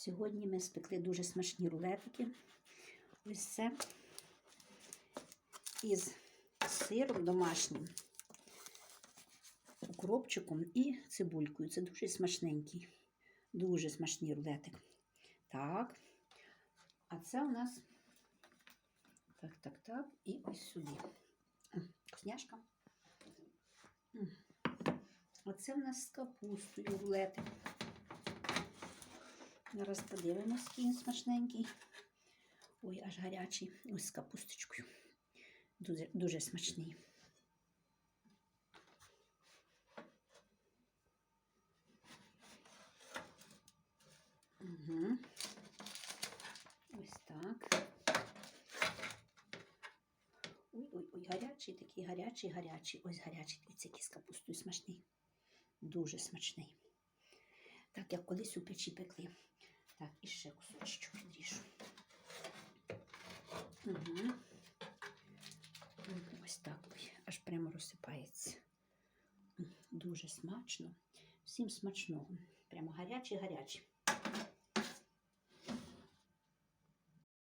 Сьогодні ми спекли дуже смачні рулетики. Ось це із сиром домашнім, укропчиком і цибулькою. Це дуже смачненький, дуже смачний рулетик. Так. А це у нас так, так, так. І ось сюди. М, Оце в нас з капустою рулетик. Зараз подивимось, який він смачненький. Ой, аж гарячий. Ось з капусточкою. Дуже, дуже смачний. Угу. Ось так. Ой, ой, ой, гарячий, такий гарячий, гарячий. Ось гарячий. Дивіться, який з капустою смачний. Дуже смачний. Так, як колись у печі пекли. Так, і ще кусочок відріжу. Угу. Ось так. Аж прямо розсипається. Дуже смачно. Всім смачного. Прямо гарячий, гарячий.